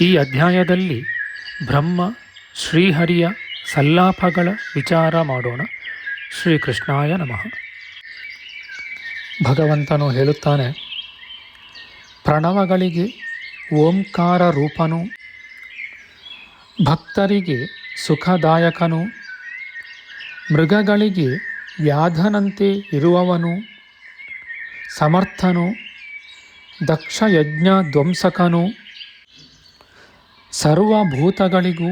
ಈ ಅಧ್ಯಾಯದಲ್ಲಿ ಬ್ರಹ್ಮ, ಶ್ರೀಹರಿಯ ಸಲ್ಲಾಪಗಳ ವಿಚಾರ ಮಾಡೋಣ. ಶ್ರೀಕೃಷ್ಣಾಯ ನಮಃ. ಭಗವಂತನು ಹೇಳುತ್ತಾನೆ, ಪ್ರಣವಗಳಿಗೆ ಓಂಕಾರ ರೂಪನು, ಭಕ್ತರಿಗೆ ಸುಖದಾಯಕನು, ಮೃಗಗಳಿಗೆ ವ್ಯಾಧನಂತೆ ಇರುವವನು, ಸಮರ್ಥನು, ದಕ್ಷಯಜ್ಞ ಧ್ವಂಸಕನು ಸರ್ವಭೂತಗಳಿಗೂ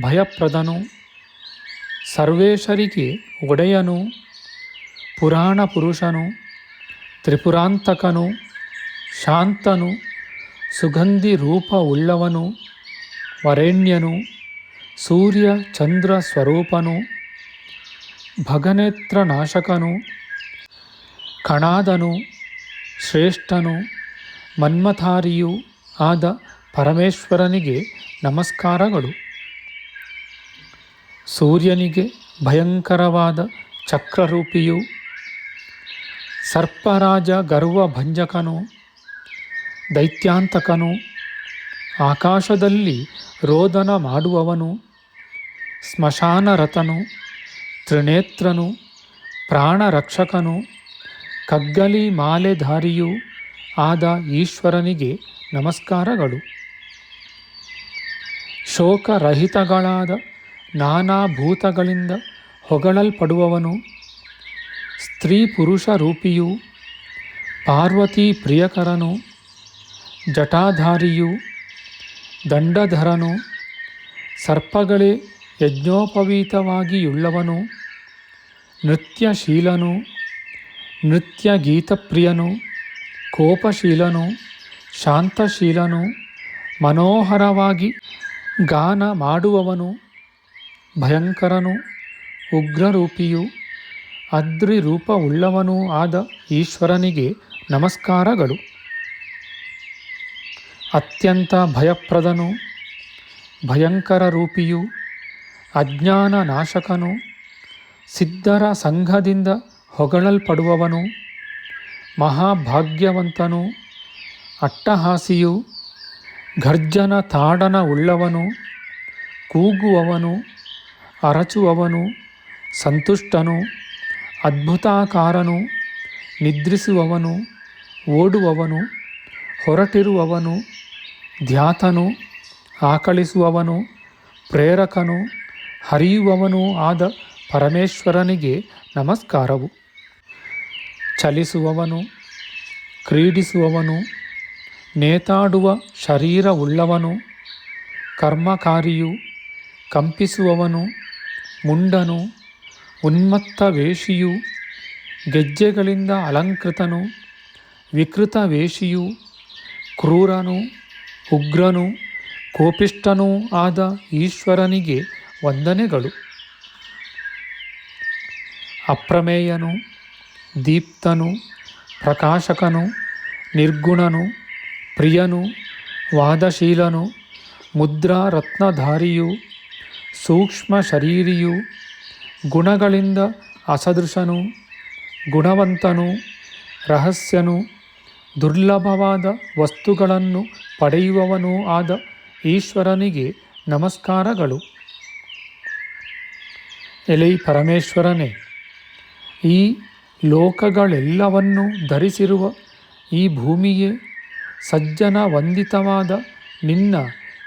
ಭಯಪ್ರದನು. ಸರ್ವೇಶರಿಗೆ ಒಡೆಯನು. ಪುರಾಣ ಪುರುಷನು. ತ್ರಿಪುರಾಂತಕನು. ಶಾಂತನು. ಸುಗಂಧಿ ರೂಪ ಉಳ್ಳವನು. ವರೆಣ್ಯನು. ಸೂರ್ಯ ಚಂದ್ರ ಸ್ವರೂಪನು. ಭಗನೇತ್ರ ನಾಶಕನು. ಕಣಾದನು. ಶ್ರೇಷ್ಠನು. ಮನ್ಮಥಾರಿಯೂ ಆದ ಪರಮೇಶ್ವರನಿಗೆ ನಮಸ್ಕಾರಗಳು. ಸೂರ್ಯನಿಗೆ ಭಯಂಕರವಾದ ಚಕ್ರರೂಪಿಯು, ಸರ್ಪರಾಜ ಗರ್ವಭಂಜಕನು ದೈತ್ಯಾಂತಕನು, ಆಕಾಶದಲ್ಲಿ ರೋದನ ಮಾಡುವವನು ಸ್ಮಶಾನರತನು ತ್ರಿನೇತ್ರನು, ಪ್ರಾಣರಕ್ಷಕನು, ಕಗ್ಗಲಿ ಮಾಲೆಧಾರಿಯೂ ಆದ ಈಶ್ವರನಿಗೆ ನಮಸ್ಕಾರಗಳು. ಶೋಕರಹಿತಗಳಾದ ನಾನಾ ಭೂತಗಳಿಂದ ಹೊಗಳಲ್ಪಡುವವನು ಸ್ತ್ರೀ ಪುರುಷ ರೂಪಿಯು ಪಾರ್ವತಿ ಪ್ರಿಯಕರನು ಜಟಾಧಾರಿಯು, ದಂಡಧರನು, ಸರ್ಪಗಳೇ ಯಜ್ಞೋಪವೀತವಾಗಿಯುಳ್ಳವನು, ನೃತ್ಯಶೀಲನು ನೃತ್ಯ ಗೀತಪ್ರಿಯನು ಕೋಪಶೀಲನು, ಶಾಂತಶೀಲನು, ಮನೋಹರವಾಗಿ ಗಾನ ಮಾಡುವವನು ಭಯಂಕರನು, ಉಗ್ರರೂಪಿಯು ಅದ್ರಿರೂಪವುಳ್ಳವನೂ ಆದ ಈಶ್ವರನಿಗೆ ನಮಸ್ಕಾರಗಳು. ಅತ್ಯಂತ ಭಯಪ್ರದನು ಭಯಂಕರ ರೂಪಿಯು ಅಜ್ಞಾನ ನಾಶಕನು ಸಿದ್ಧರ ಸಂಘದಿಂದ ಹೊಗಳಲ್ಪಡುವವನು, ಮಹಾಭಾಗ್ಯವಂತನು, ಅಟ್ಟಹಾಸಿಯು ಘರ್ಜನ ತಾಡನ ಉಳ್ಳವನು, ಕೂಗುವವನು, ಅರಚುವವನು, ಸಂತುಷ್ಟನು, ಅದ್ಭುತಾಕಾರನು, ನಿದ್ರಿಸುವವನು, ಓಡುವವನು, ಹೊರಟಿರುವವನು, ಧ್ಯಾತನು, ಆಕಳಿಸುವವನು, ಪ್ರೇರಕನು, ಹರಿಯುವವನೂ ಆದ ಪರಮೇಶ್ವರನಿಗೆ ನಮಸ್ಕಾರವು. ಚಲಿಸುವವನು, ಕ್ರೀಡಿಸುವವನು ನೇತಾಡುವ ಶರೀರವುಳ್ಳವನು, ಕರ್ಮಕಾರಿಯು ಕಂಪಿಸುವವನು, ಮುಂಡನು ಉನ್ಮತ್ತ ವೇಷಿಯು ಗೆಜ್ಜೆಗಳಿಂದ ಅಲಂಕೃತನು ವಿಕೃತ ವೇಷಿಯು ಕ್ರೂರನು, ಉಗ್ರನು ಕೋಪಿಷ್ಟನೂ ಆದ ಈಶ್ವರನಿಗೆ ವಂದನೆಗಳು. ಅಪ್ರಮೇಯನು, ದೀಪ್ತನು, ಪ್ರಕಾಶಕನು, ನಿರ್ಗುಣನು ಪ್ರಿಯನು, ವಾದಶೀಲನು ಮುದ್ರಾ ರತ್ನಧಾರಿಯು ಸೂಕ್ಷ್ಮ ಶರೀರಿಯು ಗುಣಗಳಿಂದ ಅಸದೃಶನು, ಗುಣವಂತನು, ರಹಸ್ಯನು, ದುರ್ಲಭವಾದ ವಸ್ತುಗಳನ್ನು ಪಡೆಯುವವನೂ ಆದ ಈಶ್ವರನಿಗೆ ನಮಸ್ಕಾರಗಳು. ಎಲೈ ಪರಮೇಶ್ವರನೇ, ಈ ಲೋಕಗಳೆಲ್ಲವನ್ನೂ ಧರಿಸಿರುವ ಈ ಭೂಮಿಯೇ ಸಜ್ಜನ ವಂದಿತವಾದ ನಿನ್ನ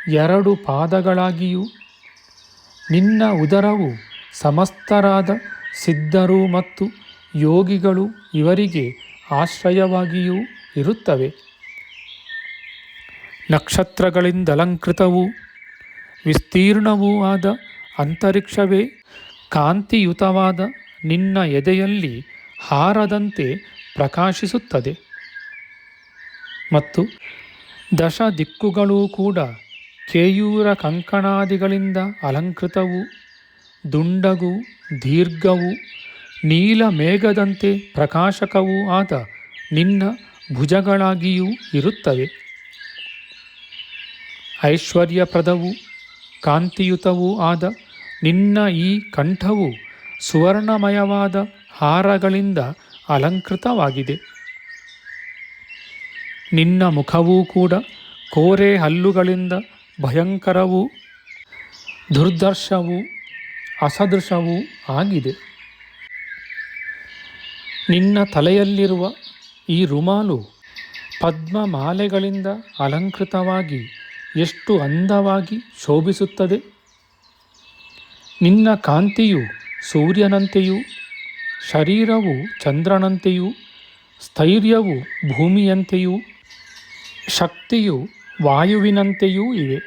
ಎರಡು ಪಾದಗಳಾಗಿಯೂ ನಿನ್ನ ಉದರವು ಸಮಸ್ತರಾದ ಸಿದ್ಧರು ಮತ್ತು ಯೋಗಿಗಳು ಇವರಿಗೆ ಆಶ್ರಯವಾಗಿಯೂ ಇರುತ್ತವೆ. ನಕ್ಷತ್ರಗಳಿಂದಲಂಕೃತವೂ ವಿಸ್ತೀರ್ಣವೂ ಆದ ಅಂತರಿಕ್ಷವೇ ಕಾಂತಿಯುತವಾದ ನಿನ್ನ ಎದೆಯಲ್ಲಿ ಹಾರದಂತೆ ಪ್ರಕಾಶಿಸುತ್ತದೆ. ಮತ್ತು ದಶ ದಿಕ್ಕುಗಳೂ ಕೂಡ ಕೇಯೂರ ಕಂಕಣಾದಿಗಳಿಂದ ಅಲಂಕೃತವು, ದುಂಡಗೂ, ದೀರ್ಘವೂ, ನೀಲ ಮೇಘದಂತೆ ಪ್ರಕಾಶಕವೂ ಆದ ನಿನ್ನ ಭುಜಗಳಾಗಿಯೂ ಇರುತ್ತವೆ. ಐಶ್ವರ್ಯಪ್ರದವೂ, ಕಾಂತಿಯುತವೂ ಆದ ನಿನ್ನ ಈ ಕಂಠವು ಸುವರ್ಣಮಯವಾದ ಹಾರಗಳಿಂದ ಅಲಂಕೃತವಾಗಿದೆ. ನಿನ್ನ ಮುಖವೂ ಕೂಡ ಕೋರೆ ಹಲ್ಲುಗಳಿಂದ ಭಯಂಕರವೂ ದುರ್ದರ್ಶವೂ ಅಸದೃಶವೂ ಆಗಿದೆ. ನಿನ್ನ ತಲೆಯಲ್ಲಿರುವ ಈ ರುಮಾಲು ಪದ್ಮಮಾಲೆಗಳಿಂದ ಅಲಂಕೃತವಾಗಿ ಎಷ್ಟು ಅಂದವಾಗಿ ಶೋಭಿಸುತ್ತದೆ. ನಿನ್ನ ಕಾಂತಿಯು ಸೂರ್ಯನಂತೆಯೂ ಶರೀರವು ಚಂದ್ರನಂತೆಯೂ ಸ್ಥೈರ್ಯವು ಭೂಮಿಯಂತೆಯೂ ಶಕ್ತಿಯು ವಾಯುವಿನಂತೆಯೂ ಇವೆ.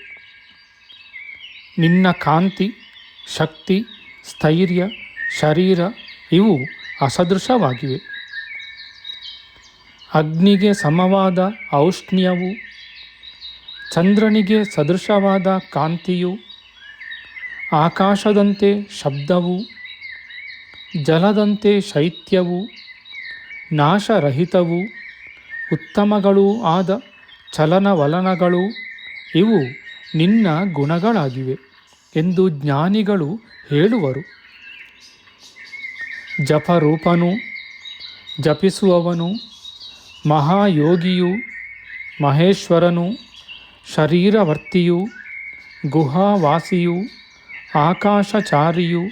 ನಿನ್ನ ಕಾಂತಿ, ಶಕ್ತಿ, ಸ್ಥೈರ್ಯ, ಶರೀರ ಇವು ಅಸದೃಶವಾಗಿವೆ. ಅಗ್ನಿಗೆ ಸಮವಾದ ಔಷ್ಣ್ಯವು, ಚಂದ್ರನಿಗೆ ಸದೃಶವಾದ ಕಾಂತಿಯು, ಆಕಾಶದಂತೆ ಶಬ್ದವು, ಜಲದಂತೆ ಶೈತ್ಯವು, ನಾಶರಹಿತವು, ಉತ್ತಮಗಳೂ ಆದ ಚಲನವಲನಗಳು ಇವು ನಿನ್ನ ಗುಣಗಳಾಗಿವೆ ಎಂದು ಜ್ಞಾನಿಗಳು ಹೇಳುವರು. ಜಪರೂಪನು, ಜಪಿಸುವವನು, ಮಹಾಯೋಗಿಯು, ಮಹೇಶ್ವರನು, ಶರೀರವರ್ತಿಯು, ಗುಹಾವಾಸಿಯು, ಆಕಾಶಚಾರಿಯು,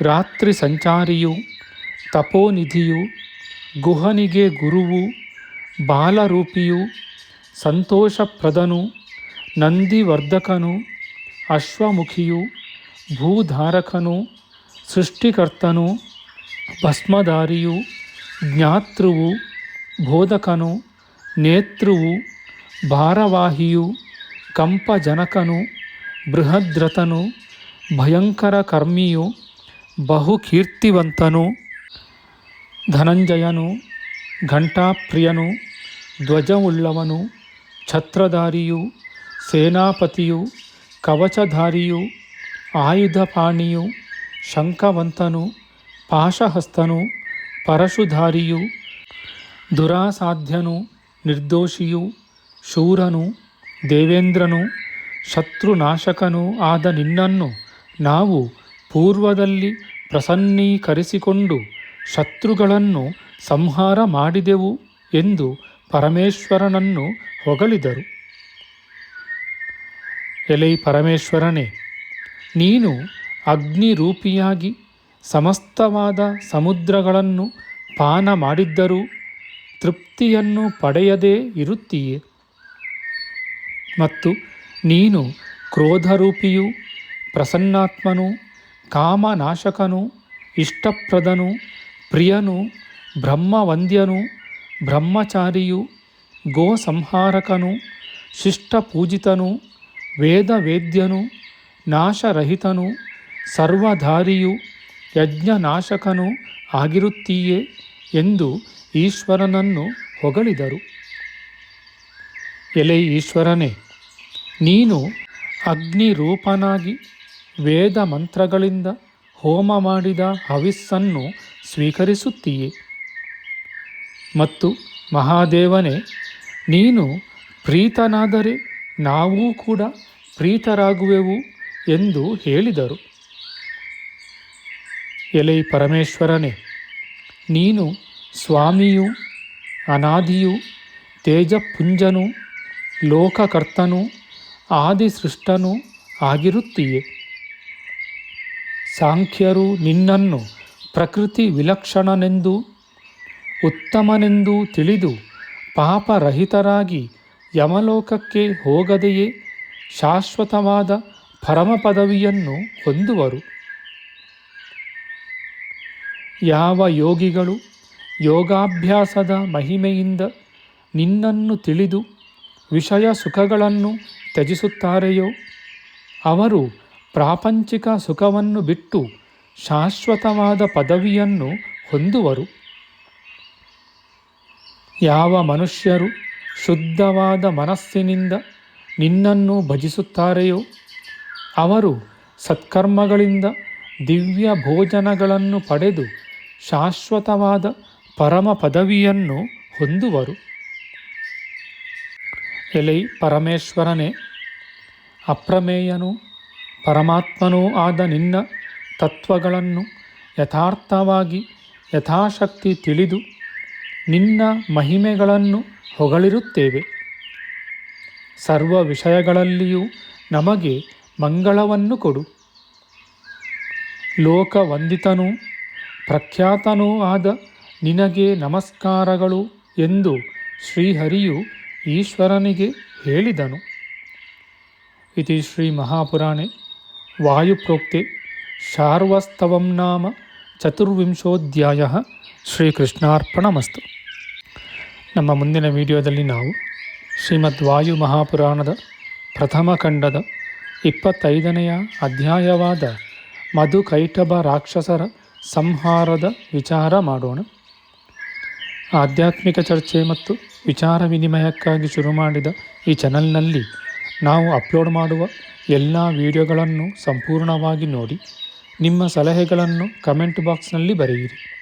ರಾತ್ರಿ ಸಂಚಾರಿಯು, ತಪೋನಿಧಿಯು, ಗುಹನಿಗೆ ಗುರುವು, ಬಾಲರೂಪಿಯು ಸಂತೋಷಪ್ರದನು, ನಂದಿವರ್ಧಕನು, ಅಶ್ವಮುಖಿಯು, ಭೂಧಾರಕನು, ಸೃಷ್ಟಿಕರ್ತನು, ಭಸ್ಮಧಾರಿಯು, ಜ್ಞಾತೃವು, ಬೋಧಕನು, ನೇತೃವು, ಭಾರವಾಹಿಯು, ಕಂಪಜನಕನು ಬೃಹದ್ರತನು ಭಯಂಕರ ಕರ್ಮಿಯು ಬಹುಕೀರ್ತಿವಂತನು, ಧನಂಜಯನು, ಘಂಟಾಪ್ರಿಯನು, ಧ್ವಜವುಳ್ಳವನು ಛತ್ರಧಾರಿಯು, ಸೇನಾಪತಿಯು, ಕವಚಧಾರಿಯು, ಆಯುಧಪಾಣಿಯು, ಶಂಖವಂತನು, ಪಾಶಹಸ್ತನು, ಪರಶುಧಾರಿಯು, ದುರಾಸಾಧ್ಯನು, ನಿರ್ದೋಷಿಯು, ಶೂರನು, ದೇವೇಂದ್ರನು, ಶತ್ರುನಾಶಕನು ಆದ ನಿನ್ನನ್ನು ನಾವು ಪೂರ್ವದಲ್ಲಿ ಪ್ರಸನ್ನೀಕರಿಸಿಕೊಂಡು ಶತ್ರುಗಳನ್ನು ಸಂಹಾರ ಮಾಡಿದೆವು ಎಂದು ಪರಮೇಶ್ವರನನ್ನು ಹೊಗಳಿದರು. ಎಲೈ ಪರಮೇಶ್ವರನೇ, ನೀನು ಅಗ್ನಿ ರೂಪಿಯಾಗಿ ಸಮಸ್ತವಾದ ಸಮುದ್ರಗಳನ್ನು ಪಾನ ಮಾಡಿದ್ದರೂ ತೃಪ್ತಿಯನ್ನು ಪಡೆಯದೇ ಇರುತ್ತೀಯೆ? ಮತ್ತು ನೀನು ಕ್ರೋಧರೂಪಿಯೂ, ಪ್ರಸನ್ನಾತ್ಮನು, ಕಾಮನಾಶಕನು, ಇಷ್ಟಪ್ರದನು, ಪ್ರಿಯನು, ಬ್ರಹ್ಮವಂದ್ಯನು ಬ್ರಹ್ಮಚಾರಿಯು ಗೋ ಸಂಹಾರಕನು ಶಿಷ್ಟಪೂಜಿತನು, ವೇದವೇದ್ಯನು, ನಾಶರಹಿತನು, ಸರ್ವಧಾರಿಯು, ಯಜ್ಞನಾಶಕನು ಆಗಿರುತ್ತೀಯೇ ಎಂದು ಈಶ್ವರನನ್ನು ಹೊಗಳಿದರು. ಎಲೆ ಈಶ್ವರನೇ, ನೀನು ಅಗ್ನಿರೂಪನಾಗಿ ವೇದ ಮಂತ್ರಗಳಿಂದ ಹೋಮ ಮಾಡಿದ ಹವಿಸ್ಸನ್ನು ಸ್ವೀಕರಿಸುತ್ತೀಯೆ. ಮತ್ತು ಮಹಾದೇವನೇ, ನೀನು ಪ್ರೀತನಾದರೆ ನಾವೂ ಕೂಡ ಪ್ರೀತರಾಗುವೆವು ಎಂದು ಹೇಳಿದರು. ಎಲೈ ಪರಮೇಶ್ವರನೇ, ನೀನು ಸ್ವಾಮಿಯು, ಅನಾದಿಯು, ತೇಜಪುಂಜನು, ಲೋಕಕರ್ತನು, ಆದಿಸೃಷ್ಟನು ಆಗಿರುತ್ತೀಯೆ. ಸಾಂಖ್ಯರು ನಿನ್ನನ್ನು ಪ್ರಕೃತಿ ವಿಲಕ್ಷಣನೆಂದು ಉತ್ತಮನೆಂದು ತಿಳಿದು ಪಾಪರಹಿತರಾಗಿ ಯಮಲೋಕಕ್ಕೆ ಹೋಗದೆಯೇ? ಶಾಶ್ವತವಾದ ಪರಮ ಪದವಿಯನ್ನು ಹೊಂದುವರು. ಯಾವ ಯೋಗಿಗಳು ಯೋಗಾಭ್ಯಾಸದ ಮಹಿಮೆಯಿಂದ ನಿನ್ನನ್ನು ತಿಳಿದು ವಿಷಯ ಸುಖಗಳನ್ನು ತ್ಯಜಿಸುತ್ತಾರೆಯೋ? ಅವರು ಪ್ರಾಪಂಚಿಕ ಸುಖವನ್ನು ಬಿಟ್ಟು ಶಾಶ್ವತವಾದ ಪದವಿಯನ್ನು ಹೊಂದುವರು. ಯಾವ ಮನುಷ್ಯರು ಶುದ್ಧವಾದ ಮನಸ್ಸಿನಿಂದ ನಿನ್ನನ್ನು ಭಜಿಸುತ್ತಾರೆಯೋ, ಅವರು ಸತ್ಕರ್ಮಗಳಿಂದ ದಿವ್ಯ ಭೋಜನಗಳನ್ನು ಪಡೆದು ಶಾಶ್ವತವಾದ ಪರಮ ಪದವಿಯನ್ನು ಹೊಂದುವರು. ಎಲೈ ಪರಮೇಶ್ವರನೇ, ಅಪ್ರಮೇಯನು ಪರಮಾತ್ಮನೂ ಆದ ನಿನ್ನ ತತ್ವಗಳನ್ನು ಯಥಾರ್ಥವಾಗಿ ಯಥಾಶಕ್ತಿ ತಿಳಿದು ನಿನ್ನ ಮಹಿಮೆಗಳನ್ನು ಹೊಗಳಿರುತ್ತೇವೆ. ಸರ್ವ ವಿಷಯಗಳಲ್ಲಿಯೂ ನಮಗೆ ಮಂಗಳವನ್ನು ಕೊಡು. ಲೋಕವಂದಿತನೂ ಪ್ರಖ್ಯಾತನೂ ಆದ ನಿನಗೆ ನಮಸ್ಕಾರಗಳು ಎಂದು ಶ್ರೀಹರಿಯು ಈಶ್ವರನಿಗೆ ಹೇಳಿದನು. ಇತಿ ಶ್ರೀ ಮಹಾಪುರಾಣೆ. ವಾಯುಪ್ರೋಕ್ತೆ ಶಾರ್ವಸ್ತವಂ ನಾಮ ಚತುರ್ವಿಂಶೋಧ್ಯಾಯ. ಶ್ರೀಕೃಷ್ಣಾರ್ಪಣಮಸ್ತು. ನಮ್ಮ ಮುಂದಿನ ವಿಡಿಯೋದಲ್ಲಿ ನಾವು ಶ್ರೀಮದ್ ವಾಯು ಮಹಾಪುರಾಣದ ಪ್ರಥಮ ಖಂಡದ ಇಪ್ಪತ್ತೈದನೆಯ ಅಧ್ಯಾಯವಾದ ಮಧು ಕೈಟಭ ರಾಕ್ಷಸರ ಸಂಹಾರದ ವಿಚಾರ ಮಾಡೋಣ. ಆಧ್ಯಾತ್ಮಿಕ ಚರ್ಚೆ ಮತ್ತು ವಿಚಾರ ವಿನಿಮಯಕ್ಕಾಗಿ ಶುರು ಮಾಡಿದ ಈ ಚಾನಲ್ನಲ್ಲಿ ನಾವು ಅಪ್ಲೋಡ್ ಮಾಡುವ ಎಲ್ಲ ವಿಡಿಯೋಗಳನ್ನು ಸಂಪೂರ್ಣವಾಗಿ ನೋಡಿ. ನಿಮ್ಮ ಸಲಹೆಗಳನ್ನು ಕಮೆಂಟ್ ಬಾಕ್ಸ್ನಲ್ಲಿ ಬರೆಯಿರಿ.